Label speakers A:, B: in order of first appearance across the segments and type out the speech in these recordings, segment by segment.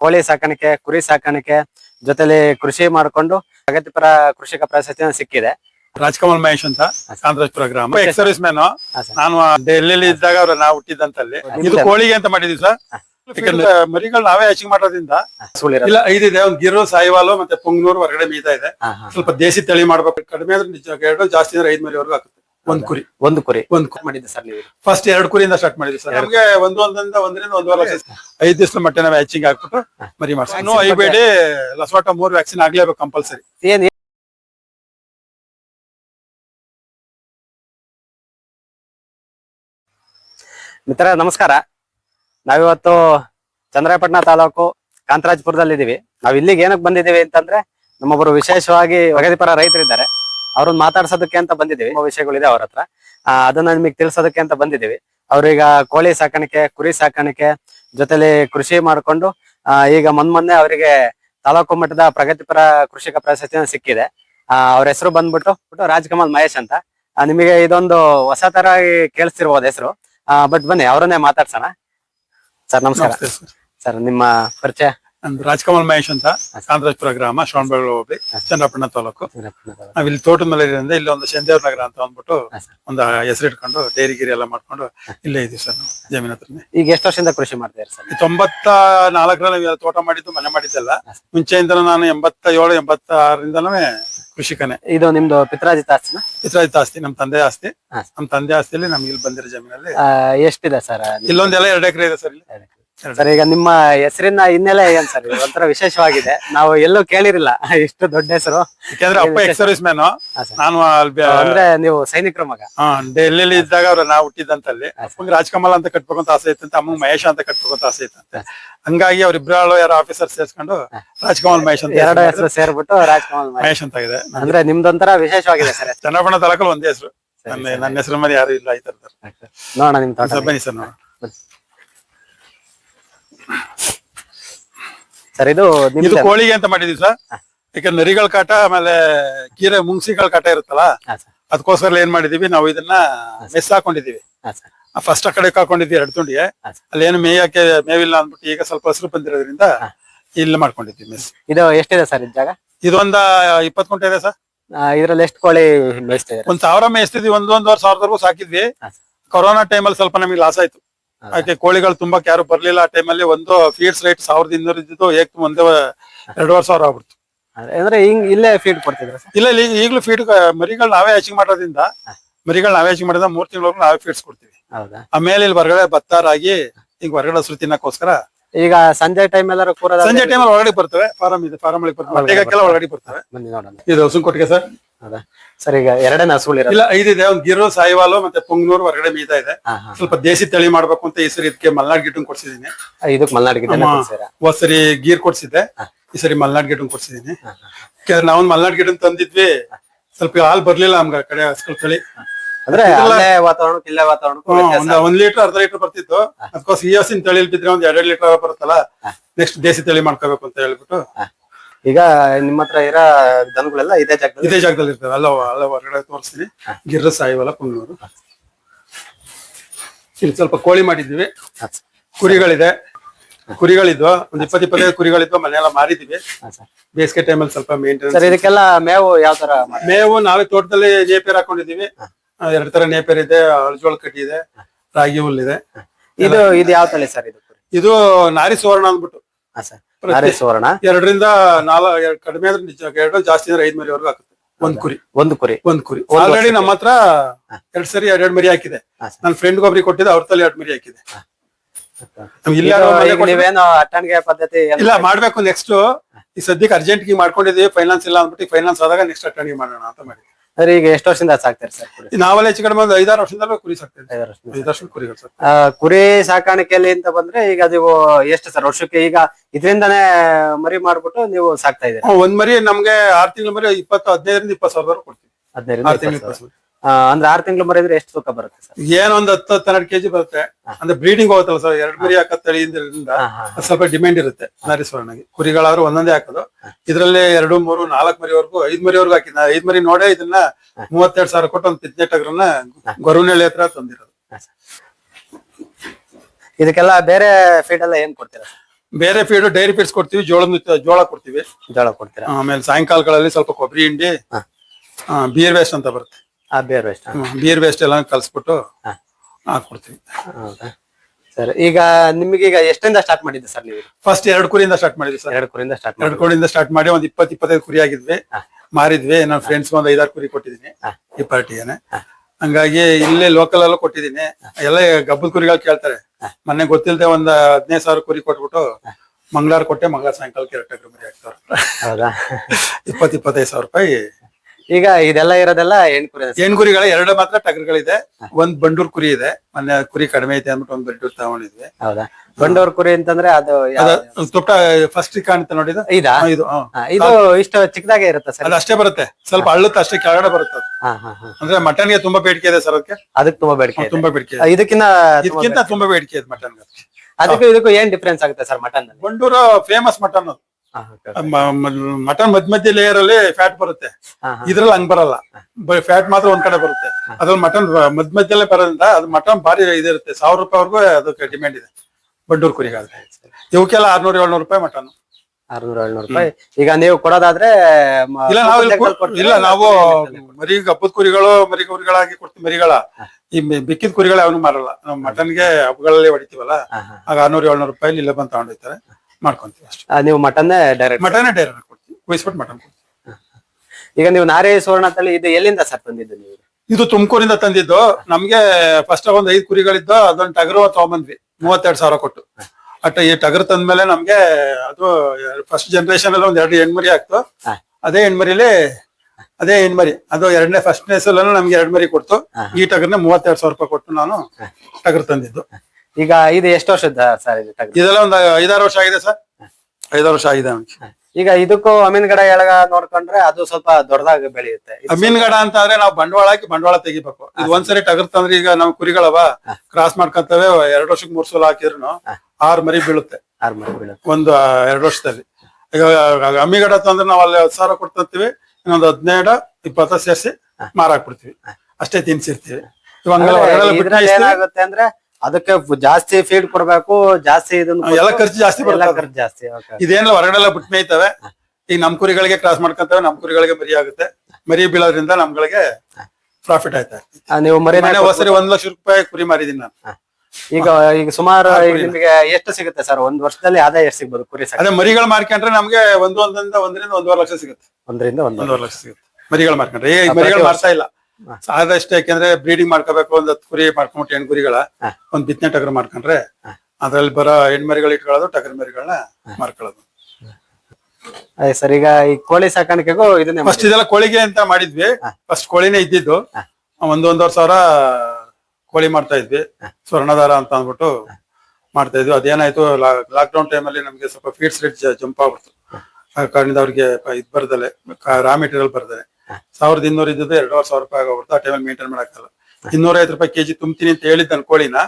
A: ಕೋಳಿ ಸಾಕಾಣಿಕೆ ಕುರಿ ಸಾಕಾಣಿಕೆ ಜೊತೆಲಿ ಕೃಷಿ ಮಾಡ್ಕೊಂಡು ಪ್ರಗತಿಪರ ಕೃಷಿಕ ಪ್ರಶಸ್ತಿ ಸಿಕ್ಕಿದೆ.
B: ರಾಜ್ಕಮಲ್ ಮಹೇಶ್ ಅಂತ ಕಾಂತರಾಜ್ಪುರ ಗ್ರಾಮ. ಎಕ್ಸ್ ಸರ್ವಿಸ್ ಮ್ಯಾನ್ ನಾನು ಡೆಲ್ಲಿಲಿ ಇದ್ದಾಗ ಅವ್ರು ನಾವು ಹುಟ್ಟಿದಂತಲ್ಲಿ ಇದು ಕೋಳಿಗೆ ಅಂತ ಮಾಡಿದೀವಿ ಸರ್. ಮರಿಗಳು ನಾವೇ ಹೆಚ್ಚಿಗೆ ಮಾಡೋದ್ರಿಂದ ಇಲ್ಲ ಐದಿದೆ ಒಂದ್ ಗಿರು ಸಾಯಿವಾಲು ಮತ್ತೆ ಪುಂಗ್ನೂರು ಹೊರಗಡೆ ಮೀತಾ ಇದೆ. ಸ್ವಲ್ಪ ದೇಸಿ ತಳಿ ಮಾಡ್ಬೇಕು. ಕಡಿಮೆ ಅಂದ್ರೆ ನಿಜ ಎರಡು ಜಾಸ್ತಿ ಅಂದ್ರೆ ಐದ್ ಮರಿವರೆಗೂ ಆಗುತ್ತೆ ಒಂದ್ ಕುರಿ.
A: ಒಂದು ಕುರಿ.
B: ಒಂದ್ ಕುರಿ.
A: ಮಾಡಿದ್ದೆ ಸರ್ ನೀವು?
B: ಫಸ್ಟ್ ಎರಡು ಕುರಿಯಿಂದ ಸ್ಟಾರ್ಟ್ ಮಾಡಿದ್ವಿ ಸರ್. ನಮಗೆ ಒಂದ್ ಒಂದರಿಂದ ಒಂದರಿಂದ ಒಂದೂವರೆ ಲಕ್ಷ ಐದ್ ದಿವಸ ಮಟ್ಟ ನಾವು ಹ್ಯಾಚಿಂಗ್ ಹಾಕ್ಬಿಟ್ಟು ಮರಿ ಮಾಡ್ತೀವಿ ಇನ್ನು ಐಬೇಡಿ ಲಸವಾಟ ಮೂರ್ ವ್ಯಾಕ್ಸಿನ್ ಆಗ್ಲೇಬೇಕು ಕಂಪಲ್ಸರಿ
A: ಏನ್ ಮಿತ್ರ ನಮಸ್ಕಾರ. ನಾವಿವತ್ತು ಚಂದ್ರಾಯಪಟ್ಟಣ ತಾಲೂಕು ಕಾಂತರಾಜಪುರದಲ್ಲಿ ಇದೀವಿ ನಾವ್ ಇಲ್ಲಿಗೆ ಏನಕ್ಕೆ ಬಂದಿದೀವಿ ಅಂತಂದ್ರೆ ನಮ್ಮೊಬ್ಬರು ವಿಶೇಷವಾಗಿ ವಗದಿಪರ ರೈತರಿದ್ದಾರೆ. ಅವ್ರನ್ನ ಮಾತಾಡ್ಸೋದಕ್ಕೆ ಅಂತ ಬಂದಿದ್ದೀವಿ. ವಿಷಯಗಳಿದೆ ಅವ್ರ ಹತ್ರ. ಅದನ್ನ ನಿಮಗೆ ತಿಳಿಸೋದಕ್ಕೆ ಅಂತ ಬಂದಿದ್ದೀವಿ. ಅವ್ರೀಗ ಕೋಳಿ ಸಾಕಾಣಿಕೆ ಕುರಿ ಸಾಕಾಣಿಕೆ ಜೊತೆಲಿ ಕೃಷಿ ಮಾಡ್ಕೊಂಡು ಈಗ ಮೊನ್ನೆ ಅವರಿಗೆ ತಾಲೂಕು ಮಟ್ಟದ ಪ್ರಗತಿಪರ ಕೃಷಿಕ ಪ್ರಶಸ್ತಿನ ಸಿಕ್ಕಿದೆ. ಅವ್ರ ಹೆಸರು ಬಂದ್ಬಿಟ್ಟು ಬಿಟ್ಟು ರಾಜ್ಕಮಲ್ ಮಹೇಶ್ ಅಂತ. ನಿಮಗೆ ಇದೊಂದು ಹೊಸ ತರ ಕೇಳಿಸ್ತಿರ್ಬೋದು ಹೆಸರು. ಬಟ್ ಬನ್ನಿ ಅವರನ್ನೇ ಮಾತಾಡ್ಸೋಣ. ಸರ್ ನಮಸ್ಕಾರ.
B: ಸರ್
A: ನಿಮ್ಮ ಪರಿಚಯ
B: ನಂದು ರಾಜ್ಕಮಲ್ ಮಹೇಶ್ ಅಂತ ಕಾಂತರಾಜ್ಪುರ ಗ್ರಾಮ ಶ್ರವಣಬೆಳಗೊಳ ಹೋಬಳಿ ಚಂದ್ರಪಟ್ಟಣ ತಾಲೂಕು. ನಾವ್ ಇಲ್ಲಿ ತೋಟದ ಮೇಲೆ ಇರೋದ್ರಿಂದ ಇಲ್ಲಿ ಒಂದು ಶಂದೇವ್ರ ನಗರ ಅಂತ ಅಂದ್ಬಿಟ್ಟು. ಒಂದು ಹೆಸರು ಇಟ್ಕೊಂಡು ಡೈರಿ ಗಿರಿ ಎಲ್ಲ ಮಾಡ್ಕೊಂಡು ಇಲ್ಲೇ ಇದೀವಿ ಸರ್ ನಾವು ಜಮೀನ್ ಹತ್ರನೇ.
A: ಈಗ ಎಷ್ಟು ವರ್ಷದಿಂದ ಕೃಷಿ ಮಾಡ್ತಾ ಸರ್?
B: ತೊಂಬತ್ತ ನಾಲ್ಕರಲ್ಲಿ ತೋಟ ಮಾಡಿದ್ದು ಮನೆ ಮಾಡಿದ್ದಲ್ಲ. ಮುಂಚೆಯಿಂದ ನಾನು ಎಂಬತ್ತ ಏಳು ಎಂಬತ್ತಾರರಿಂದನೂ ಕೃಷಿಕನೇ.
A: ಇದು ನಿಮ್ದು ಪಿತ್ರಾಜಿತ ಆಸ್ತಿನ?
B: ಪಿತ್ರಾಜಿತ ಆಸ್ತಿ ನಮ್ ತಂದೆ ಆಸ್ತಿ. ನಮ್ ತಂದೆ ಆಸ್ತಿಯಲ್ಲಿ ನಮ್ಗೆ ಇಲ್ಲಿ ಬಂದಿರೋ ಜಮೀನಲ್ಲಿ.
A: ಎಷ್ಟಿದೆ ಸರ್?
B: ಇಲ್ಲೊಂದೆಲ್ಲ ಎರಡು ಎಕರೆ ಇದೆ ಸರ್ ಇಲ್ಲಿ.
A: ಸರ್ ಈಗ ನಿಮ್ಮ ಹೆಸರಿನ ಹಿನ್ನೆಲೆ ಏನ್ ಸರ್? ಇದು ಒಂಥರ ವಿಶೇಷವಾಗಿದೆ. ನಾವು ಎಲ್ಲೂ ಕೇಳಿರಲಿಲ್ಲ. ಇಷ್ಟು ದೊಡ್ಡ ಹೆಸರು.
B: ಯಾಕಂದ್ರೆ ಅಪ್ಪ ಎಕ್ಸ್ ಸರ್ವಿಸ್ ಮ್ಯಾನ್ ನಾನು ಅಲ್ಲಿ ಬೆ-
A: ಅಂದ್ರೆ ನೀವು ಸೈನಿಕರ ಮಗ?
B: ಹಾ ಡೆಲ್ಲಿಲಿ ಇದ್ದಾಗ ಅವ್ರು ನಾವು ಹುಟ್ಟಿದಂತಲ್ಲಿ. ಅಪ್ಪಂಗೆ ರಾಜ್ಕಮಲ್ ಅಂತ ಕಟ್ಬೇಕು ಅಂತ ಆಸೆ ಇತ್ತಂತೆ ಅಮ್ಮ ಮಹೇಶ್ ಅಂತ ಕಟ್ಬೇಕಂತ ಅಂತ ಆಸೆ ಇತ್ತಂತೆ. ಹಂಗಾಗಿ ಅವ್ರಿಬ್ರಾಳು ಯಾರೋ ಆಫೀಸರ್ ಸೇರ್ಸ್ಕೊಂಡು ರಾಜ್ಕಮಲ್ ಮಹೇಶ್ ಅಂತ
A: ಎರಡು
B: ಹೆಸ್ರು
A: ಹೆಸರು ಸೇರ್ಬಿಟ್ಟು ರಾಜ್ಕಮಲ್ ಮಹೇಶ್.
B: ಮಹೇಶ್ ಅಂತ ಇದೆ
A: ಅಂದ್ರೆ ನಿಮ್ದೊಂಥರ ವಿಶೇಷವಾಗಿದೆ ಸರ್ ಹೆಸರು.
B: ಚನ್ನಪಣ್ಣ ತಾಲೂಕಲ್ಲಿ ಒಂದೇ ಹೆಸರು. ನನ್ನ ನನ್ನ ಹೆಸರು ಮೇಲೆ ಯಾರು ಇಲ್ಲ ಈ
A: ನೋಡೋಣ ನಿಮ್ ತೋಟ
B: ಬನ್ನಿ ಸರ್ ನೋಡೋಣ.
A: ಸರ್ ಇದು
B: ಇದು
A: ನಿಮ್ದು
B: ಕೋಳಿಗೆ ಅಂತ ಮಾಡಿದೀವಿ ಸರ್. ಯಾಕಂದ್ರೆ ನರಿಗಳ ಕಾಟ ಆಮೇಲೆ ಕೀರೆ ಮುಂಗ್ಸಿಗಳ ಕಾಟ ಇರುತ್ತಲ್ಲ
A: ಹಾ ಸರ್.
B: ಅದಕ್ಕೋಸ್ಕರ ಏನ್ ಮಾಡಿದೀವಿ ನಾವು ಇದನ್ನ ಮೆಸ್ ಹಾಕೊಂಡಿದೀವಿ.
A: ಹಾ ಸರ್.
B: ಫಸ್ಟ್ ಆ ಕಡೆ ಹಾಕೊಂಡಿದ್ವಿ ಎರಡು ತುಂಡಿಗೆ.
A: ಹಾ ಸರ್.
B: ಅಲ್ಲಿ ಏನು ಮೇಯಕ್ಕೆ ಮೇವಿಲ್ಲ ಅಂದ್ಬಿಟ್ಟು ಈಗ ಸ್ವಲ್ಪ ಹಸಿರು ಬಂದಿರೋದ್ರಿಂದ ಇಲ್ಲಿ ಮಾಡ್ಕೊಂಡಿದ್ವಿ ಮೆಸ್.
A: ಇದು ಎಷ್ಟಿದೆ ಸರ್ ಇದು ಜಾಗ?
B: ಇದೊಂದ ಇಪ್ಪತ್ ಗುಂಟೆ ಇದೆ ಸರ್.
A: ಇದ್ರಲ್ಲಿ ಎಷ್ಟು ಕೋಳಿ ಮೇಯಿಸ್ತಾ ಇದ್ದೀರಾ
B: ಒಂದ್ ಸಾವಿರ ಮೇಯಿಸ್ತಿದ್ವಿ ಒಂದ್ ಒಂದೂವರೆ ಸಾವಿರದವರೆಗೂ ಸಾಕಿದ್ವಿ.
A: ಹಾ ಸರ್.
B: ಕೊರೋನಾ ಟೈಮಲ್ಲಿ ಸ್ವಲ್ಪ ನಮಗೆ ಲಾಸ್ ಆಯ್ತು.
A: ಹೌದಾ?
B: ಯಾಕೆ ಕೋಳಿಗಳು ತುಂಬಾ ಯಾರು ಬರ್ಲಿಲ್ಲ ಆ ಟೈಮಲ್ಲಿ ಒಂದು ಫೀಡ್ಸ್ ರೇಟ್ ಸಾವಿರದ ಇನ್ನೂರ ಇದ್ದಿದ್ದು ಏಕ್ ಒಂದೇ ಎರಡೂವರೆ ಸಾವಿರ ಆಗ್ಬಿಡ್ತು.
A: ಅಂದ್ರೆ ಹಿಂಗ್ ಇಲ್ಲೇ ಫೀಡ್ ಕೊಡ್ತಿದ್ರ
B: ಇಲ್ಲ ಇಲ್ಲಿ ಈಗಲೂ ಫೀಡ್ ಮರಿಗಳು ನಾವೇ ಹ್ಯಾಚಿಂಗ್ ಮಾಡೋದ್ರಿಂದ ಮರಿಗಳು ನಾವೇ ಹ್ಯಾಚಿಂಗ್ ಮಾಡೋದ್ರಿಂದ ಮೂರ್ ತಿಂಗಳವರೆಗೂ ನಾವೇ ಫೀಡ್ಸ್ ಕೊಡ್ತೀವಿ.
A: ಹೌದಾ?
B: ಆಮೇಲೆ ಇಲ್ಲಿ ಹೊರಗಡೆ ಭತ್ತ ರಾಗಿ ಈಗ ಹೊರಗಡೆ ಹಸಿರು ತಿನ್ನಕ್ಕೋಸ್ಕರ
A: ಈಗ ಸಂಜೆ ಟೈಮ್ ಎಲ್ಲರೂ ಕೂರ
B: ಸಂಜೆ ಟೈಮ್ ಒಳಗಡೆ ಬರ್ತವೆ ಫಾರಂ ಇದೆ ಫಾರಂ ಒಳಗೆ ಬರ್ತವೆ ಒಳಗಡೆ ಬರ್ತವೆ.
A: ಬನ್ನಿ ನೋಡೋಣ.
B: ಇದು ಹಸುನ್ ಕೊಟ್ಟಿಗೆ ಸರ್?
A: ಹೌದಾ? ಸರ್ ಈಗ ಎರಡೇ ಹಸುಗಳು
B: ಇಲ್ಲ ಐದಿದೆ. ಒಂದು ಗಿರು ಸಾಯಿವಾಲು ಮತ್ತೆ ಪುಂಗ್ನೂರು ಹೊರಗಡೆ ಮೀತಾ ಇದೆ. ಸ್ವಲ್ಪ ದೇಸಿ ತಳಿ ಮಾಡ್ಬೇಕು ಅಂತ ಈ ಸರಿ ಇದಕ್ಕೆ ಮಲ್ನಾಡ್ ಗಿಟ್ಟು ಕೊಡ್ಸಿದೀನಿ
A: ಇದಕ್ ಮಲ್ನಾಡ್ ಸರ್
B: ಹೋದ್ ಸರಿ ಗೀರ್ ಕೊಡ್ಸಿದ್ದೆ. ಈ ಸರಿ ಮಲ್ನಾಡ್ ಗಿಟ್ಟು ಕೊಡ್ಸಿದೀನಿ ನಾವ್ ಮಲ್ನಾಡ್ ಗಿಡನ್ ತಂದಿದ್ವಿ. ಸ್ವಲ್ಪ ಹಾಲ್ ಬರ್ಲಿಲ್ಲ ನಮ್ಗೆ ಆ ಕಡೆ ಹಸುಗಳ ತಳಿ.
A: ಅಂದ್ರೆ ವಾತಾವರಣಕ್ಕೆ ಇಲ್ಲೇ.
B: ಒಂದ್ ಲೀಟರ್ ಅರ್ಧ ಲೀಟರ್ ಬರ್ತಿತ್ತು. ಅದಕ್ಕೋಸ್ಕರ ಈ ಹಸಿನ ತಳಿ ಬಿದ್ರೆ ಒಂದ್ ಎರಡ್ ಲೀಟರ್ ಬರುತ್ತಲ್ಲ ನೆಕ್ಸ್ಟ್ ದೇಸಿ ತಳಿ ಮಾಡ್ಕೋಬೇಕು ಅಂತ ಹೇಳ್ಬಿಟ್ಟು.
A: ಈಗ ನಿಮ್ಮ ಹತ್ರ ಇರೋ ದನಗಳೆಲ್ಲ ಇದೇ ಜಾಗದಲ್ಲಿ
B: ಇದೇ ಜಾಗದಲ್ಲಿ ಇರ್ತವೆ ಅಲ್ಲ ಅಲ್ಲ ಹೊರಗಡೆ ತೋರಿಸ್ತೀನಿ. ಗಿರ್ರ ಸಾಯಿವಲ್ಲ ಪುಂಗ್ನೂರು. ಇಲ್ಲಿ ಸ್ವಲ್ಪ ಕೋಳಿ ಮಾಡಿದ್ವಿ ಕುರಿಗಳಿದೆ. ಕುರಿಗಳಿದ್ವು ಒಂದ್ ಇಪ್ಪತ್ ಇಪ್ಪತ್ತೈದು ಕುರಿಗಳಿದ್ವು ಮನೆಯೆಲ್ಲ ಮಾರಿದ್ವಿ ಬೇಸಿಗೆ ಟೈಮಲ್ಲಿ ಸ್ವಲ್ಪ ಮೇಂಟೆನೆನ್ಸ್
A: ಇದಕ್ಕೆಲ್ಲ ಮೇವು ಯಾವ ತರ
B: ಮೇವು ನಾವೇ ತೋಟದಲ್ಲಿ ನೇಪೇರ್ ಹಾಕೊಂಡಿದೀವಿ ಎರಡ್ ತರ ನೇಪೇರ್ ಇದೆ ಅಳಜೋಳ ಕಡ್ಡಿ ಇದೆ ರಾಗಿ ಹುಲ್ಲಿದೆ ಇದೆ.
A: ಇದು ಇದು ಯಾವ ತಳಿ ಸರ್ ಇದು?
B: ಇದು ನಾರಿ ಸುವರ್ಣ ಅಂದ್ಬಿಟ್ಟು.
A: ಹಾ ಸರ್. ನಾರಿ ಸುವರ್ಣ.
B: ಎರಡರಿಂದ ನಾಲ್ಕು ಕಡಿಮೆ ಆದ್ರೆ ನಿಜ ಎರಡು ಜಾಸ್ತಿ ಅಂದ್ರೆ ಐದ್ ಮರಿವರೆಗೂ ಆಗುತ್ತೆ ಒಂದ್ ಕುರಿ.
A: ಒಂದು ಕುರಿ.
B: ಒಂದ್ ಕುರಿ. ಆಲ್ರೆಡಿ ನಮ್ಮ ಹತ್ರ ಎರಡ್ ಸರಿ ಎರಡ್ ಎರಡ್ ಮರಿ ಹಾಕಿದೆ. ನನ್ನ ಫ್ರೆಂಡ್ ಒಬ್ರಿಗೆ ಕೊಟ್ಟಿದ್ದೆ ಅವ್ರ ತಲೆ ಎರಡ್ ಮರಿ ಹಾಕಿದೆ.
A: ಪದ್ಧತಿ
B: ಇಲ್ಲ ಮಾಡ್ಬೇಕು ನೆಕ್ಸ್ಟ್ ಈ ಸದ್ಯಕ್ಕೆ ಅರ್ಜೆಂಟ್ ಮಾಡ್ಕೊಂಡಿದೀವಿ ಫೈನಾನ್ಸ್ ಇಲ್ಲ ಅಂದ್ಬಿಟ್ಟು ಫೈನಾನ್ಸ್ ಆದಾಗ ನೆಕ್ಸ್ಟ್ ಅಟೆಂಡ್ ಮಾಡೋಣ ಅಂತ ಮಾಡಿ
A: ಅಂದ್ರೆ ಈಗ ಎಷ್ಟು ವರ್ಷದಿಂದ ಸಾಕ್ತಾರೆ ಸರ್ ಕುರಿ?
B: ನಾವೆಲ್ಲ ಹೆಚ್ಚು ಕಡಿಮೆ ಒಂದು ಐದಾರು ವರ್ಷದಲ್ಲೂ ಕುರಿ ಸಾಕ್ತೇವೆ
A: ಐದಾರು ವರ್ಷದಿಂದ.
B: ಐದು ವರ್ಷದ ಕುರಿಗಳು ಸರ್.
A: ಆ, ಕುರಿ ಸಾಕಾಣಿಕೆಯಲ್ಲಿ ಅಂತ ಬಂದ್ರೆ ಈಗ ನೀವು ಎಷ್ಟು ಸರ್ ವರ್ಷಕ್ಕೆ ಈಗ ಇದರಿಂದಾನೇ ಮರಿ ಮಾಡ್ಬಿಟ್ಟು ನೀವು ಸಾಕ್ತಾ ಇದ್ದೀರಾ?
B: ಒಂದ್ ಮರಿ ನಮ್ಗೆ ಆರ್ ತಿಂಗಳ ಮರಿ ಇಪ್ಪತ್ತು ಹದಿನೈದರಿಂದ ಇಪ್ಪತ್ತು ಸಾವಿರ ಕೊಡ್ತೀವಿ.
A: ಹದಿನೈದು
B: ಆರ್ ತಿಂಗಳ
A: ಇಪ್ಪತ್ತು ಸಾವಿರ. ಅಂದ್ರೆ ಆರು ತಿಂಗಳು ಮರಿ ಅಂದ್ರೆ ಎಷ್ಟು ತೂಕ ಬರುತ್ತೆ ಸರ್?
B: ಏನ್ ಒಂದ್ ಹತ್ತು ಹನ್ನೆರಡು ಕೆಜಿ ಬರುತ್ತೆ. ಅಂದ್ರೆ ಬ್ರೀಡಿಂಗ್ ಹೋಗುತ್ತಲ್ಲ ಸರ್? ಎರಡು ಮರಿ ಹಾಕೋ ತಳಿಯಿಂದ. ಸ್ವಲ್ಪ ಡಿಮ್ಯಾಂಡ್ ಇರುತ್ತೆ ನಾರಿ ಸ್ವರ್ಣಗೆ ಕುರಿಗಳಾದ್ರೂ ಒಂದೊಂದೇ ಹಾಕೋದು. ಇದ್ರಲ್ಲಿ ಎರಡು ಮೂರು ನಾಲ್ಕು ಮರಿವರೆಗೂ ಐದ್ ಮರಿವರೆಗೂ ಹಾಕಿದ ಐದ್ ಮರಿ ನೋಡೇ ಇದನ್ನ ಮೂವತ್ತೆರಡು ಸಾವಿರ ಕೊಟ್ಟು ಒಂದು ಪಿತ್ನೆಟಗ್ರನ್ನ ಗೊರವನಹಳ್ಳಿ ಹತ್ರ ತಂದಿರೋದು.
A: ಇದಕ್ಕೆಲ್ಲ ಬೇರೆ ಫೀಡ್ ಎಲ್ಲ ಏನ್ ಕೊಡ್ತೀರಾ?
B: ಬೇರೆ ಫೀಡ್ ಡೈರಿ ಫೀಡ್ಸ್ ಕೊಡ್ತೀವಿ ಜೋಳ ಜೋಳ ಕೊಡ್ತೀವಿ.
A: ಜೋಳ ಕೊಡ್ತೀರಾ?
B: ಆಮೇಲೆ ಸಾಯಂಕಾಲಗಳಲ್ಲಿ ಸ್ವಲ್ಪ ಕೊಬ್ಬರಿ ಹಿಂಡಿ
A: ಆ
B: ಬೀರ್ ವೇಸ್ಟ್ ಅಂತ ಬರುತ್ತೆ.
A: ಬೇರ್ ವೇಸ್ಟ್
B: ಬೀರ್ ವೇಸ್ಟ್ ಎಲ್ಲ ಕಲ್ಸ್ಬಿಟ್ಟು
A: ಹಾ.
B: ಹಾಕ್ಕೊಡ್ತೀವಿ
A: ಹೌದಾ? ಸರ್ ಈಗ ನಿಮಗೆ ಈಗ ಎಷ್ಟರಿಂದ ಸ್ಟಾರ್ಟ್ ಮಾಡಿದ್ದೆ ಸರ್ ನೀವು?
B: ಫಸ್ಟ್ ಎರಡು ಕುರಿಯಿಂದ ಸ್ಟಾರ್ಟ್ ಮಾಡಿದ್ವಿ ಸರ್.
A: ಎರಡು ಕುರಿಯಿಂದ ಸ್ಟಾರ್ಟ್
B: ಎರಡು ಕುರಿಯಿಂದ ಸ್ಟಾರ್ಟ್ ಮಾಡಿ ಒಂದ್ ಇಪ್ಪತ್ ಇಪ್ಪತ್ತೈದು ಕುರಿ ಆಗಿದ್ವಿ.
A: ಹಾ.
B: ಮಾರಿದ್ವಿ ನನ್ನ ಫ್ರೆಂಡ್ಸ್ ಒಂದ್ ಐದಾರು ಕುರಿ ಕೊಟ್ಟಿದ್ದೀನಿ
A: ಈ
B: ಈ ಪಾರ್ಟಿಗೆನೆ. ಹಂಗಾಗಿ ಇಲ್ಲೇ ಲೋಕಲ್ ಅಲ್ಲೂ ಕೊಟ್ಟಿದ್ದೀನಿ. ಎಲ್ಲ ಗಬ್ಬದ ಕುರಿಗಳು ಕೇಳ್ತಾರೆ. ಮೊನ್ನೆ ಗೊತ್ತಿಲ್ಲದೆ ಒಂದ್ ಹದಿನೈದು ಸಾವಿರ ಕುರಿ ಕೊಟ್ಬಿಟ್ಟು ಮಂಗಳಾರ ಕೊಟ್ಟೆ ಮಂಗಳಾರ ಸಾಯಂಕಾಲಕ್ಕೆ ಎರಡು ಟಗರು ಮರಿ ಹಾಕ್ತಾರೆ
A: ಹೌದಾ?
B: ಇಪ್ಪತ್ ಇಪ್ಪತ್ತೈದು ಸಾವಿರ ರೂಪಾಯಿ
A: ಈಗ ಇದೆಲ್ಲ ಇರೋದೆಲ್ಲ
B: ಹೆಣ್ಕುರಿ ಕುರಿಗಳ ಎರಡು ಮಾತ್ರ ಟಗರ್ಗಳಿದೆ. ಒಂದ್ ಬಂಡೂರ್ ಕುರಿ ಇದೆ. ಮೊನ್ನೆ ಕುರಿ ಕಡಿಮೆ ಐತೆ ಅಂದ್ಬಿಟ್ಟು ಒಂದ್ ಬಂಡೂರ್ ತಗೊಂಡಿದ್ವಿ.
A: ಹೌದಾ? ಬಂಡೂರ್ ಕುರಿ ಅಂತಂದ್ರೆ ಅದು ಯಾವ-
B: ತುಪ್ಪ ಫಸ್ಟ್ ಕಾಣುತ್ತೆ ನೋಡಿದ?
A: ಇದಾ?
B: ಇದು ಹಾ.
A: ಹಾ, ಇದು ಇಷ್ಟ ಚಿಕ್ಕದಾಗೆ ಇರುತ್ತೆ ಸರ್?
B: ಅದು ಅಷ್ಟೇ ಬರುತ್ತೆ. ಸ್ವಲ್ಪ ಅಳ್ಳುತ್ತೆ ಅಷ್ಟೇ ಕೆಳಗಡೆ ಬರುತ್ತೆ ಅದು.
A: ಹಾ ಹಾ ಹಾ.
B: ಅಂದ್ರೆ ಮಟನ್ಗೆ ತುಂಬಾ ಬೇಡಿಕೆ ಇದೆ ಸರ್ ಅದಕ್ಕೆ.
A: ಅದಕ್ಕೆ ತುಂಬಾ ಬೇಡಿಕೆ ಇದೆ.
B: ತುಂಬಾ ಬೇಡಿಕೆ ಇದೆ.
A: ಇದಕ್ಕಿಂತ ತುಂಬಾ
B: ಇದಕ್ಕಿಂತ ತುಂಬಾ ಬೇಡಿಕೆ ಇದೆ ಮಟನ್
A: ಅದಕ್ಕೂ ಇದಕ್ಕೂ ಏನ್ ಡಿಫ್ರೆನ್ಸ್ ಆಗುತ್ತೆ sir mutton
B: Bandur famous mutton ಅದು. ಮಟನ್ ಮಧ್ಯ ಮಧ್ಯ ಲೇಯರ್ ಅಲ್ಲಿ ಫ್ಯಾಟ್ ಬರುತ್ತೆ. ಇದ್ರಲ್ಲಿ ಹಂಗ್ ಬರಲ್ಲ. ಫ್ಯಾಟ್ ಮಾತ್ರ ಒಂದ್ ಕಡೆ ಬರುತ್ತೆ. ಅದ್ರಲ್ಲಿ ಮಟನ್ ಮಧ್ಯ ಮಧ್ಯಲ್ಲೇ ಬರೋದ್ರಿಂದ ಅದು ಮಟನ್ ಭಾರಿ ಇದಿರುತ್ತೆ. ಸಾವಿರ ರೂಪಾಯಿವರೆಗೂ ಅದಕ್ಕೆ ಡಿಮ್ಯಾಂಡ್ ಇದೆ. ಬಂಡೂರ್ ಕುರಿಗಾದ್ರೆ ಇವಕ್ಕೆಲ್ಲ ಆರ್ನೂರ್ ಏಳ್ನೂರು ರೂಪಾಯಿ ಮಟನ್.
A: ಆರ್ನೂರ ಏಳ್ನೂರು ರೂಪಾಯಿ. ಈಗ ನೀವು ಕೊಡೋದಾದ್ರೆ
B: ಇಲ್ಲ ನಾವು ಇಲ್ಲಿ ನಾವು ಮರಿ ಹಬ್ಬದ ಕುರಿಗಳು ಮರಿ ಕುರಿಗಳಾಗಿ ಕೊಡ್ತೀವಿ ಮರಿಗಳ. ಈ ಬಿಕ್ಕಿದ ಕುರಿಗಳು ಯಾವನು ಮಾರಲ್ಲ. ನಾವು ಮಟನ್ಗೆ ಹಬ್ಬಗಳಲ್ಲಿ ಹೊಡಿತೀವಲ್ಲ. ಆಗ ಆರ್ನೂರ್ ಏಳ್ನೂರು ರೂಪಾಯಿ ಇಲ್ಲ ಬಂದು ತಗೊಂಡೋಗ್ತಾರೆ ಮಾಡ್ಕೊಂತೀವಿ ಅಷ್ಟೇ.
A: ಆ, ನೀವು ಮಟನ್ ಡೈರೆಕ್ಟ್
B: ಮಟನ್ ಡೈರೆಕ್ಟ್ ಕೊಡ್ತೀವಿ. ಕುಯಿಸ್ಬಿಟ್ಟು ಮಟನ್ ಕೊಡ್ತೀವಿ.
A: ಈಗ ನೀವು ನಾರೇ ಸುವರ್ಣ ತಳಿ ಇದು ಎಲ್ಲಿಂದ ಸರ್ ತಂದಿದ್ದು ನೀವು?
B: ಇದು ತುಮಕೂರಿಂದ ತಂದಿದ್ದು. ನಮ್ಗೆ ಫಸ್ಟ್ ಒಂದ್ ಐದು ಕುರಿಗಳಿದ್ದು ಅದೊಂದ್ ಟಗರು ತಗೊಂಬಂದ್ವಿ ಮೂವತ್ತೆರಡು ಸಾವಿರ ಕೊಟ್ಟು. ಅಟ್ ಈ ಟಗರು ತಂದ್ಮೇಲೆ ನಮ್ಗೆ ಅದು ಫಸ್ಟ್ ಜನರೇಷನ್ ಅಲ್ಲಿ ಒಂದ್ ಎರಡು ಹೆಣ್ಮರಿ ಆಗ್ತು.
A: ಹಾ.
B: ಅದೇ ಹೆಣ್ಮರಿಲಿ ಅದೇ ಹೆಣ್ಮರಿ. ಅದು ಎರಡನೇ ಫಸ್ಟ್ ಅಲ್ಲೂ ನಮ್ಗೆ ಎರಡ್ ಮರಿ ಕೊಡ್ತು ಈ ಟಗರ್ನ ಮೂವತ್ತೆರಡು ಸಾವಿರ ರೂಪಾಯಿ ಕೊಟ್ಟು ನಾನು ಟಗರ್ ತಂದಿದ್ದು.
A: ಈಗ ಇದು ಎಷ್ಟು ವರ್ಷದ ಸರ್ ಇದು?
B: ಇದೆಲ್ಲ ಒಂದ್ ಐದಾರು ವರ್ಷ ಆಗಿದೆ ಸರ್. ಐದಾರು ವರ್ಷ ಆಗಿದೆ ಅವ್ನಿಗೆ
A: ಈಗ ಇದಕ್ಕೂ ಅಮೀನ್ಗಡ ಎಳಗ ನೋಡ್ಕೊಂಡ್ರೆ ಅದು ಸ್ವಲ್ಪ ದೊಡ್ಡದಾಗಿ ಬೆಳೆಯುತ್ತೆ. ಇದು
B: ಅಮೀನ್ಗಡ ಅಂತ ಅಂದ್ರೆ ನಾವು ಬಂಡವಾಳ ಹಾಕಿ ಬಂಡವಾಳ ತೆಗಿಬೇಕು. ಇದು ಒಂದ್ಸರಿ ಟಗರ್ ತಂದ್ರೆ ಈಗ ನಾವು ಕುರಿಗಳವ ಕ್ರಾಸ್ ಮಾಡ್ಕೊಂತವೆ ಎರಡ್ ವರ್ಷಕ್ಕೆ ಮೂರ್ ಸಲ ಹಾಕಿದ್ರು ಆರ್ ಮರಿ ಬೀಳುತ್ತೆ.
A: ಆರು ಮರಿ ಬೀಳುತ್ತೆ.
B: ಒಂದು ಆ, ಎರಡು ವರ್ಷದಲ್ಲಿ. ಈಗ ಅಮ್ಮಿಗಡ ತಂದ್ರೆ ನಾವು ಅಲ್ಲಿ ಹತ್ತು ಸಾವಿರ ಕೊಡ್ತಂತೀವಿ ಇನ್ನೊಂದು ಹದಿನೈದು ಇಪ್ಪತ್ತ ಸೇರಿಸಿ ಮಾರಾಕ್ಬಿಡ್ತೀವಿ. ಅಷ್ಟೇ ತಿನ್ಸಿರ್ತೀವಿ. ಇವಾಗ ಹಂಗೆಲ್ಲ ಹೊರಗಡೆ ಬಿಟ್ಟು
A: ಇದ್ರಲ್ಲಿ
B: ಮೇಯ್ಸ್ತೀವಿ.
A: ಏನಾಗುತ್ತೆ ಅಂದ್ರೆ ಅದಕ್ಕೆ ಜಾಸ್ತಿ ಫೀಡ್ ಕೊಡ್ಬೇಕು ಜಾಸ್ತಿ ಇದನ್ನ
B: ಎಲ್ಲ ಖರ್ಚು ಜಾಸ್ತಿ
A: ಎಲ್ಲ
B: ಬರುತ್ತೆ
A: ಖರ್ಚು ಜಾಸ್ತಿ ಓಕೆ
B: ಇದೇನಿಲ್ಲ ಹೊರಗಡೆ ಎಲ್ಲ ಬಿಟ್ಟು ಮೇಯ್ತವೆ ಈಗ ನಮ್ ಕುರಿಗಳಿಗೆ ಕ್ರಾಸ್ ಮಾಡ್ಕೊಂತವೆ ನಮ್ ಕುರಿಗಳಿಗೆ ಮರಿ ಆಗುತ್ತೆ. ಮರಿ ಬೀಳೋದ್ರಿಂದ ನಮ್ಗಳಿಗೆ ಪ್ರಾಫಿಟ್ ಆಯ್ತಾ.
A: ಆ, ನೀವು ಮರಿ
B: ಮನೆ ಹೊಸರಿ ಒಂದ್ ಲಕ್ಷ ರೂಪಾಯಿ ಕುರಿ ಮಾರಿದೀನಿ ನಾನು.
A: ಈಗ ಈಗ ಸುಮಾರು ಈಗ ನಿಮಗೆ ಎಷ್ಟು ಸಿಗುತ್ತೆ ಸರ್? ಒಂದ್ ವರ್ಷದಲ್ಲಿ ಆದಾಯ ಎಷ್ಟು ಸಿಗ್ಬೋದು ಕುರಿ ಸಾಕಿ
B: ಅದೇ ಮರಿಗಳು ಮಾರ್ಕೊಂಡ್ರೆ ನಮ್ಗೆ ಒಂದು ಒಂದರಿಂದ ಒಂದರಿಂದ ಒಂದೂವರೆ ಲಕ್ಷ ಸಿಗುತ್ತೆ.
A: ಒಂದರಿಂದ ಒಂದು
B: ಒಂದೂವರೆ ಲಕ್ಷ. ಸಿಗುತ್ತೆ. ಮರಿಗಳು ಮಾರ್ಕೊಂಡ್ರೆ ಈ ಮರಿಗಳು ಮಾರ್ತಾ ಇಲ್ಲ. ಆದಷ್ಟು ಯಾಕೆಂದ್ರೆ ಬ್ರೀಡಿಂಗ್ ಮಾಡ್ಕೋಬೇಕು ಒಂದ್ ಹತ್ತು ಕುರಿ ಮಾಡ್ಕೊಂಬಿಟ್ಟು ಹೆಣ್ ಕುರಿಗಳ. ಒಂದ್ ಬಿತ್ತನೆ ಟಗರ್ ಮಾಡ್ಕೊಂಡ್ರೆ ಅದ್ರಲ್ಲಿ ಬರೋ ಹೆಣ್ಮರಿಗಳು ಇಟ್ಕೊಳ್ಳೋದು ಟಗರ್ ಮರಿಗಳನ್ನ ಮಾರ್ಕೊಳ್ಳೋದು
A: ಸರ್ ಈಗ ಈ ಕೋಳಿ ಸಾಕಾಣಿಕೆಗೂ ಇದನ್ನೇ
B: ಫಸ್ಟ್ ಇದೆಲ್ಲ ಕೋಳಿಗೆ ಅಂತ ಮಾಡಿದ್ವಿ. ಫಸ್ಟ್ ಕೋಳಿನೇ ಇದ್ದಿದ್ದು. ಒಂದೊಂದೂವರೆ ಸಾವಿರ ಕೋಳಿ ಮಾಡ್ತಾ ಇದ್ವಿ. ಸ್ವರ್ಣಧಾರ ಅಂತ ಅಂದ್ಬಿಟ್ಟು ಮಾಡ್ತಾ ಇದ್ವಿ. ಅದೇನಾಯ್ತು ಲಾಕ್ ಡೌನ್ ಟೈಮಲ್ಲಿ ನಮ್ಗೆ ಸ್ವಲ್ಪ ಫೀಡ್ಸ್ ರೇಟ್ ಜಂಪ್ ಆಗ್ಬಿಡ್ತು. ಆ ಕಾರಣದಿಂದ ಅವ್ರಿಗೆ ಇದ್ ಬರ್ದಲೆ ರಾ ಮೆಟೀರಿಯಲ್ ಬರ್ದಲೆ. ಸಾವಿರದ ಇನ್ನೂರ ಇದ್ದದ್ದು ಎರಡೂವರೆ ಸಾವಿರ ರೂಪಾಯಿ ಆಗೋಗ್ಬಿಡ್ತು. ಆ ಟೈಮಲ್ಲಿ ಮೇಂಟೈನ್ ಇನ್ನೂರ ಐವತ್ತು ರೂಪಾಯಿ ಕೆಜಿ ತುಂಬ್ತೀನಿ ಅಂತ ಹೇಳಿದ್ದ ನನ್ ಕೋಳಿನ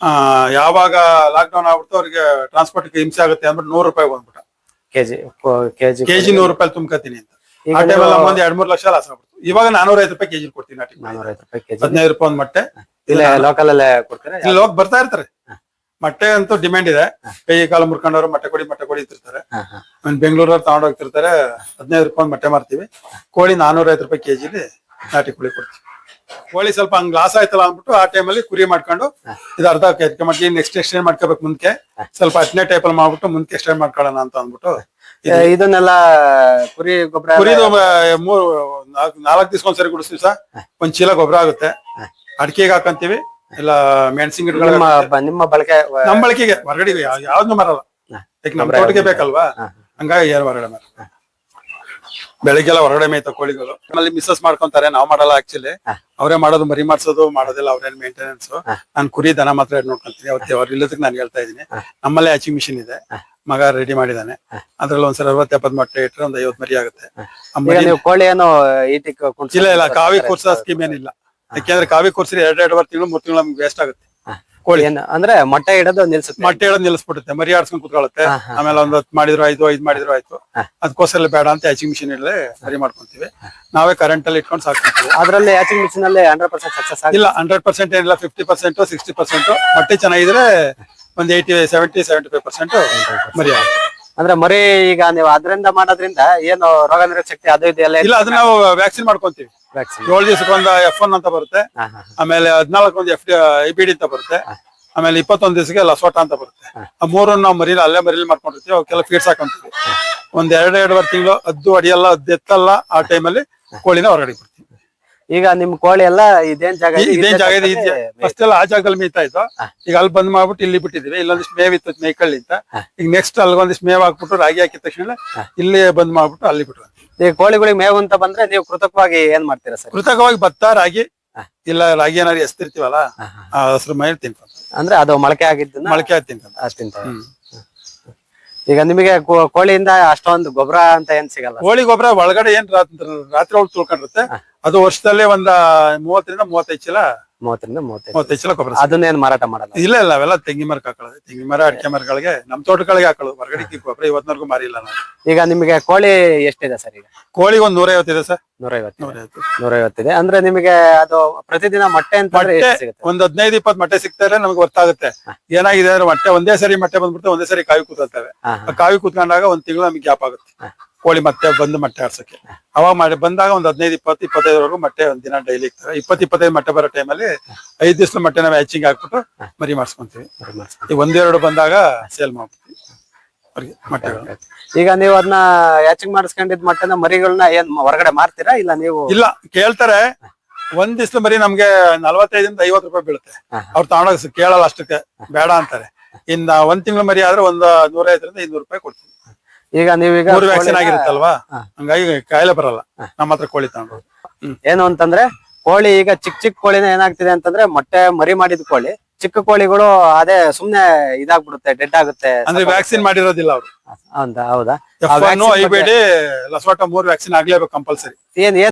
B: ಆ ಯಾವಾಗ ಲಾಕ್ ಡೌನ್ ಆಗ್ಬಿಡ್ತು ಅವ್ರಿಗೆ ಟ್ರಾನ್ಸ್ಪೋರ್ಟ್ ಹಿಂಸೆ ಆಗುತ್ತೆ ಅಂದ್ಬಿಟ್ಟು ನೂರು ರೂಪಾಯಿ ಬಂದ್ಬಿಟ್ಟ.
A: ಕೆಜಿ ಕೆಜಿ
B: ಕೆಜಿ ನೂರು ರೂಪಾಯಿ ತುಂಬ್ಕತೀನಿ ಅಂತ. ಆ ಟೈಮಲ್ಲಿ ಒಂದ್ ಎರಡ್ ಮೂರ್ ಲಕ್ಷ ಲಾಸ್ ಆಗ್ಬಿಡ್ತು. ಇವಾಗ ನಾನೂರ ಐದು ರೂಪಾಯಿ ಕೆಜಿ ಕೊಡ್ತೀನಿ
A: ಐವತ್ತು
B: ಹದಿನೈದು ರೂಪಾಯಿ ಒಂದ್ ಮೊಟ್ಟೆ.
A: ಇಲ್ಲ ಲೋಕಲ್ ಅಲ್ಲೇ ಕೊಡ್ತಾರೆ?
B: ಇಲ್ಲಿ ಹೋಗಿ ಬರ್ತಾ ಇರ್ತಾರೆ. ಮೊಟ್ಟೆ ಅಂತೂ ಡಿಮ್ಯಾಂಡ್ ಇದೆ. ಕೈ ಕಾಲು ಮುರ್ಕೊಂಡವ್ರು ಮೊಟ್ಟೆ ಕೊಡಿ ಮೊಟ್ಟೆ ಕೊಡಿ ಇರ್ತಾರೆ ಬೆಂಗಳೂರವ್ರು ತಗೊಂಡ್ ಹೋಗ್ತಿರ್ತಾರೆ. ಹದಿನೈದು ರೂಪಾಯಿ ಮಟ್ಟೆ ಮಾರ್ತೀವಿ. ಕೋಳಿ ನಾನೂರ ಐದು ರೂಪಾಯಿ ಕೆಜಿಲಿ ನಾಟಿ ಕೋಳಿ ಕೊಡ್ತೀವಿ. ಕೋಳಿ ಸ್ವಲ್ಪ ಹಂಗ್ ಲಾಸ್ ಆಯ್ತಲ್ಲ ಅಂದ್ಬಿಟ್ಟು ಆ ಟೈಮಲ್ಲಿ ಕುರಿ ಮಾಡ್ಕೊಂಡು ಇದು ಅರ್ಧ ಕೆಜಿ ಮಾಡ್ತೀವಿ ನೆಕ್ಸ್ಟ್ ಎಕ್ಸ್ಟೆಂಡ್ ಮಾಡ್ಕೋಬೇಕು ಮುಂದಕ್ಕೆ ಸ್ವಲ್ಪ ಹತ್ತನೇ ಟೈಪ್ ಅಲ್ಲಿ ಮಾಡ್ಬಿಟ್ಟು ಮುಂದೆ ಎಕ್ಸ್ಟೆಂಡ್ ಮಾಡ್ಕೊಳ್ಳೋಣ ಅಂತ ಅಂದ್ಬಿಟ್ಟು
A: ಇದನ್ನೆಲ್ಲ ಕುರಿ ಗೊಬ್ಬರ
B: ಕುರಿ ಮೂರು ನಾಲ್ಕು ನಾಲ್ಕು ದಿವಸ ಒಂದ್ಸರಿ ಗುಡಿಸ್ತೀವಿ ಸರ್. ಒಂದ್ ಚೀಲ ಗೊಬ್ಬರ ಆಗುತ್ತೆ. ಅಡಿಕೆಗೆ ಹಾಕಂತೀವಿ. ಇಲ್ಲ ಮೆಣಸಿನ ಗಿಡಗಳ
A: ನಿಮ್ಮ ನಿಮ್ಮ ಬಳಕೆ ನಮ್ಮ
B: ನಮ್ ಬಳಕೆಗೆ ಹೊರಗಡೆ ಯಾವ್ದು ಮರಲ್ಲ. ಯಾಕೆ ನಮ್ ತೋಟಕ್ಕೆ ಬೇಕಲ್ವಾ? ಹಂಗಾಗಿ ಏನು ಹೊರಗಡೆ ಮರ ಬೆಳಿಗ್ಗೆಲ್ಲ ಹೊರಗಡೆ ಮೇಯ್ತ ಕೋಳಿಗಳು. ಆಮೇಲೆ ಮಿಸ್ಸಸ್ ಮಾಡ್ಕೊಂತಾರೆ ನಾವ್ ಮಾಡಲ್ಲ ಆಕ್ಚುಲಿ ಅವರೇ ಮಾಡೋದು ಮರಿ ಮಾಡ್ಸೋದು ಮಾಡೋದಿಲ್ಲ ಅವ್ರೇನ್ ಮೇಂಟೆನೆನ್ಸ್ ನಾನು ಕುರಿ ದನ ಮಾತ್ರ ನೋಡ್ಕೊಂತೀನಿ. ಅವತ್ತೆ ಅವ್ರ ಇಲ್ಲದಕ್ಕೆ ನಾನು ಹೇಳ್ತಾ ಇದೀನಿ ನಮ್ಮಲ್ಲೇ ಹ್ಯಾಚಿಂಗ್ ಮಿಷಿನ್ ಇದೆ. ಮಗ ರೆಡಿ ಮಾಡಿದಾನೆ. ಅದ್ರಲ್ಲಿ ಒಂದ್ಸಲ ಅರವತ್ತೆ ಎಪ್ಪತ್ತು ಮೊಟ್ಟೆ ಇಟ್ಟರೆ ಒಂದ್ ಐವತ್ ಮರಿ ಆಗುತ್ತೆ.
A: ಕೋಳಿ ಏನೋ
B: ಇಲ್ಲ ಇಲ್ಲ ಕಾವಿ ಕೂರ್ಸೋ ಸ್ಕೀಮ್ ಏನಿಲ್ಲ. ಯಾಕೆಂದ್ರೆ ಕಾವಿ ಕೂರ್ಸಿದ್ರೆ ಎರಡ್ ಎರಡುವರೆ ತಿಂಗಳು ಮೂರ್ ತಿಂಗಳು ನಮ್ಗೆ ವೇಸ್ಟ್ ಆಗುತ್ತೆ. ಕೋಳಿ.
A: ಏನು ಅಂದ್ರೆ ಮೊಟ್ಟೆ ಇಡೋದು ನಿಲ್ಸುತ್ತೆ.
B: ಮೊಟ್ಟೆ ಹೇಳೋದ್ ನಿಲ್ಲಿಸ್ಬಿಡುತ್ತೆ ಮರಿ ಆಡ್ಸ್ಕೊಂಡ್ ಕುತ್ಕೊಳ್ಳುತ್ತೆ ಆಮೇಲೆ ಒಂದ್ ಹತ್ತು ಮಾಡಿದ್ರು ಆಯ್ತು ಐದ್ ಮಾಡಿದ್ರು ಆಯ್ತು. ಅದಕ್ಕೋಸ್ಕರ ಬೇಡ ಅಂತ ಹ್ಯಾಚಿಂಗ್ ಮಿಷಿನ್ ಇಲ್ಲೇ ಸರಿ ಮಾಡ್ಕೊಂತೀವಿ. ನಾವೇ ಕರೆಂಟ್ ಅಲ್ಲಿ ಇಟ್ಕೊಂಡು ಸಾಕ್ತೀವಿ.
A: ಅದ್ರಲ್ಲಿ ಹ್ಯಾಚಿಂಗ್ ಮಿಷಿನ್ ಅಲ್ಲಿ ಹಂಡ್ರೆಡ್ ಪರ್ಸೆಂಟ್ ಸಕ್ಸಸ್
B: ಇಲ್ಲ ಹಂಡ್ರೆಡ್ ಪರ್ಸೆಂಟ್ ಏನಿಲ್ಲ ಫಿಫ್ಟಿ ಪರ್ಸೆಂಟ್ ಸಿಕ್ಸ್ಟಿ ಪರ್ಸೆಂಟ್ ಮೊಟ್ಟೆ ಚೆನ್ನಾಗಿದ್ರೆ ಒಂದ್ eighty seventy seventy five percent ಮರಿ ಆಗುತ್ತೆ.
A: ಅಂದ್ರೆ ಮರಿ ಈಗ ನೀವು ಅದರಿಂದ ಮಾಡೋದ್ರಿಂದ ಏನು ರೋಗ ನಿರೋಧಕ ಶಕ್ತಿ ಅದು ಇದು ಎಲ್ಲ
B: ಇಲ್ಲ ಅದನ್ನ ನಾವು ವ್ಯಾಕ್ಸಿನ್ ಮಾಡ್ಕೊಂತೀವಿ.
A: ವ್ಯಾಕ್ಸಿನ್
B: ಏಳು ದಿವಸಕ್ಕೆ ಒಂದು ಎಫ್ ಒನ್ ಅಂತ ಬರುತ್ತೆ.
A: ಹಾ ಹಾ
B: ಆಮೇಲೆ ಹದಿನಾಲ್ಕು ಒಂದು ಎಫ್ ಬಿ ಡಿ ಅಂತ ಬರುತ್ತೆ. ಆಮೇಲೆ ಇಪ್ಪತ್ತೊಂದು ದಿವಸಕ್ಕೆ ಲಸೋಟ ಅಂತ ಬರುತ್ತೆ. ಆ ಮೂರನ್ನ ನಾವು ಮರಿಲಿ ಅಲ್ಲೇ ಮರಿಲಿ ಮಾಡ್ಕೊಂಡಿರ್ತೀವಿ. ಅವಕ್ಕೆಲ್ಲ ಫೀಡ್ಸ್ ಹಾಕೊಂತೀವಿ. ಒಂದ್ ಎರಡು ಎರಡುವರೆ ತಿಂಗಳು ಹದ್ದು ಅಡಿಯಲ್ಲ ಹದ್ದು ಎತ್ತಲ್ಲ ಆ ಟೈಮಲ್ಲಿ ಕೋಳಿನ ಹೊರಗಡೆ ಬಿಡ್ತೀವಿ.
A: ಈಗ ನಿಮ್ ಕೋಳಿ ಎಲ್ಲ ಇದೇನ್ ಜಾಗ ಇದೆ?
B: ಇದೇನ್ ಜಾಗ ಇದೆ
A: ಇದೇ ಜಾಗದಲ್ಲಿ
B: ಫಸ್ಟ್ ಎಲ್ಲ ಆ ಜಾಗದಲ್ಲಿ ಮೇಯ್ತಾ ಇತ್ತು ಈಗ ಅಲ್ಲಿ ಬಂದ್ ಮಾಡ್ಬಿಟ್ಟು ಇಲ್ಲಿ ಬಿಟ್ಟಿದೀವಿ ಇಲ್ಲೊಂದಿಷ್ಟು ಮೇವ್ ಇತ್ತು ಮೇಕಳ್ಳಿ ಅಂತ. ಈಗ ನೆಕ್ಸ್ಟ್ ಅಲ್ಗೊಂದಿಷ್ಟು ಮೇವ್ ಹಾಕ್ಬಿಟ್ಟು ರಾಗಿ ಹಾಕಿದ ತಕ್ಷಣ ಇಲ್ಲಿ ಬಂದ್ ಮಾಡ್ಬಿಟ್ಟು ಅಲ್ಲಿ ಬಿಟ್ಟು
A: ಈ ಕೋಳಿಗಳಿಗೆ ಮೇವು ಅಂತ ಬಂದ್ರೆ ನೀವು ಕೃತಕವಾಗಿ ಏನ್ ಮಾಡ್ತೀರಾ ಸರ್?
B: ಕೃತಕವಾಗಿ ಭತ್ತ ರಾಗಿ ಇಲ್ಲ ರಾಗಿ ಏನಾದ್ರು ಎಸ್ತಿರ್ತೀವಲ್ಲ ಆ ಹಸ್ರು ತಿಂತ
A: ಅಂದ್ರೆ ಅದು ಮೊಳಕೆ ಆಗಿದ್ದನ್ನ
B: ಮೊಳಕೆ ಆಗಿ ತಿನ್ಕೊಂತ
A: ಅಷ್ಟ್ ತಿಂತಾರೆ ಈಗ ನಿಮಗೆ ಕೋ- ಕೋಳಿಯಿಂದ ಅಷ್ಟೊಂದು ಗೊಬ್ಬರ ಅಂತ ಏನ್ ಸಿಗಲ್ಲ?
B: ಕೋಳಿ ಗೊಬ್ಬರ ಒಳಗಡೆ ಏನ್ ರಾತ್ರಿ ರಾತ್ರಿ ಒಳಗೆ ತುಳ್ಕೊಂಡಿರುತ್ತೆ ಅದು ವರ್ಷದಲ್ಲೇ ಒಂದ ಮೂವತ್ತರಿಂದ ಮೂವತ್ತೈದು ಚೀಲ?
A: ಮೂವತ್ತರಿಂದ ಮೂವತ್ತೈದು.
B: ಮೂವತ್ತೈದು ಚೀಲ ಗೊಬ್ಬರ
A: ಅದನ್ನೇನ್ ಮಾರಾಟ ಮಾಡಲ್ಲ.
B: ಇಲ್ಲ ಇಲ್ಲ ಅವೆಲ್ಲ ತೆಂಗಿ ಮರಕ್ಕೆ ಹಾಕೊಳ್ಳೋದು. ತೆಂಗಿ ಮರ ಅಡಿಕೆ ಮರಗಳಿಗೆ ನಮ್ ತೋಟಗಳಿಗೆ ಹಾಕೊಳ್ಳೋದು. ಹೊರಗಡೆ ಗೊಬ್ಬರ ಇವತ್ತಿನವರೆಗೂ ಮಾರಿಲ್ಲ ನಾವು.
A: ಈಗ ನಿಮಗೆ ಕೋಳಿ ಎಷ್ಟಿದೆ ಸರ್ ಈಗ?
B: ಕೋಳಿ ಒಂದ್ ನೂರೈವತ್ತಿದೆ ಸರ್.
A: ನೂರೈವತ್ತು
B: ನೂರೈವತ್ತು.
A: ನೂರೈವತ್ತಿದೆ ಅಂದ್ರೆ ನಿಮಗೆ ಅದು ಪ್ರತಿದಿನ ಮೊಟ್ಟೆ ಅಂತ ಎಷ್ಟು ಸಿಗುತ್ತೆ?
B: ಒಂದ್ ಹದಿನೈದು ಇಪ್ಪತ್ತು ಮೊಟ್ಟೆ ಸಿಗ್ತಾರೆ ನಮ್ಗೆ ಗೊತ್ತಾಗುತ್ತೆ. ಏನಾಗಿದೆ ಅಂದ್ರೆ ಮೊಟ್ಟೆ ಒಂದೇ ಸರಿ ಮೊಟ್ಟೆ ಬಂದ್ಬಿಟ್ಟು ಒಂದೇ ಸರಿ ಕಾವಿ ಕೂತರ್ತವೆ
A: ಹಾ,
B: ಆ ಕಾವಿ ಕೂತ್ಕೊಂಡಾಗ ಒಂದ್ ತಿಂಗಳು ನಮ್ಗೆ ಗ್ಯಾಪ್ ಆಗುತ್ತೆ. ಕೋಳಿ ಮತ್ತೆ ಬಂದು ಮೊಟ್ಟೆ ಆಡ್ಸಕ್ಕೆ. ಅವಾಗ ಮಾಡಿ ಬಂದಾಗ ಒಂದ್ ಹದಿನೈದು ಇಪ್ಪತ್ತು ಇಪ್ಪತ್ತೈದರವರೆಗೂ ಮೊಟ್ಟೆ ಒಂದ್ ದಿನ ಡೈಲಿ ಇರ್ತಾರೆ ಇಪ್ಪತ್ತು ಇಪ್ಪತ್ತೈದು ಮೊಟ್ಟೆ ಬರೋ ಟೈಮಲ್ಲಿ ಐದ್ ದಿವಸ ಮೊಟ್ಟೆ ನಾವು ಹ್ಯಾಚಿಂಗ್ ಹಾಕ್ಬಿಟ್ಟು ಮರಿ ಮಾಡಿಸ್ಕೊಂತೀವಿ. ಈ ಒಂದೆರಡು ಬಂದಾಗ ಸೇಲ್ ಮಾಡ್ಬಿಡ್ತೀವಿ. ಅವ್ರಿಗೆ ಮೊಟ್ಟೆಗಳು
A: ಈಗ ನೀವು ಅದನ್ನ ಹ್ಯಾಚಿಂಗ್ ಮಾಡಿಸ್ಕೊಂಡಿದ್ ಮೊಟ್ಟೆನ ಮರಿಗಳನ್ನ ಏನ್ ಹೊರಗಡೆ ಮಾರ್ತೀರಾ? ಇಲ್ಲ ನೀವು
B: ಇಲ್ಲ ಕೇಳ್ತಾರೆ. ಒಂದ್ ದಿವ್ಸ ಮರಿ ನಮ್ಗೆ ನಲ್ವತ್ತೈದಿಂದ ಐವತ್ತು ರೂಪಾಯಿ ಬೀಳುತ್ತೆ. ಅವ್ರು ತಗೊಂಡೋಗ ಕೇಳಲ್ಲ ಅಷ್ಟಕ್ಕೆ. ಬೇಡ ಅಂತಾರೆ. ಇನ್ನ ಒಂದ್ ತಿಂಗಳ ಮರಿ ಆದ್ರೆ ಒಂದ್ ನೂರೈವತ್ತರಿಂದ ಇನ್ನೂರು ರೂಪಾಯಿ ಕೊಡ್ತೀವಿ.
A: ಈಗ ನೀವೀಗ
B: ಮೂರು ವ್ಯಾಕ್ಸಿನ್ ಆಗಿರುತ್ತಲ್ವಾ. ಹಂಗಾಗಿ ಕಾಯಿಲೆ ಬರಲ್ಲ. ನಮ್ಮ ಹತ್ರ ಕೋಳಿ ತಗೊಂಡು.
A: ಏನು ಅಂತಂದ್ರೆ ಕೋಳಿ ಈಗ ಚಿಕ್ಕ ಚಿಕ್ಕ ಕೋಳಿನ ಏನಾಗ್ತಿದೆ ಅಂತಂದ್ರೆ ಮೊಟ್ಟೆ ಮರಿ ಮಾಡಿದ ಕೋಳಿ. ಚಿಕ್ಕ ಕೋಳಿಗಳು ಅದೇ ಸುಮ್ನೆ ಇದಾಗ್ಬಿಡುತ್ತೆ ಡೆಡ್ ಆಗುತ್ತೆ.
B: ಅಂದ್ರೆ ವ್ಯಾಕ್ಸಿನ್ ಮಾಡಿರೋದಿಲ್ಲ ಅವರು.
A: ಹೌದಾ
B: ಹೌದಾ? ಲಸೋಟ ಮೂರ್ ವ್ಯಾಕ್ಸಿನ್ ಆಗ್ಲೇಬೇಕು ಕಂಪಲ್ಸರಿ
A: ಏನ್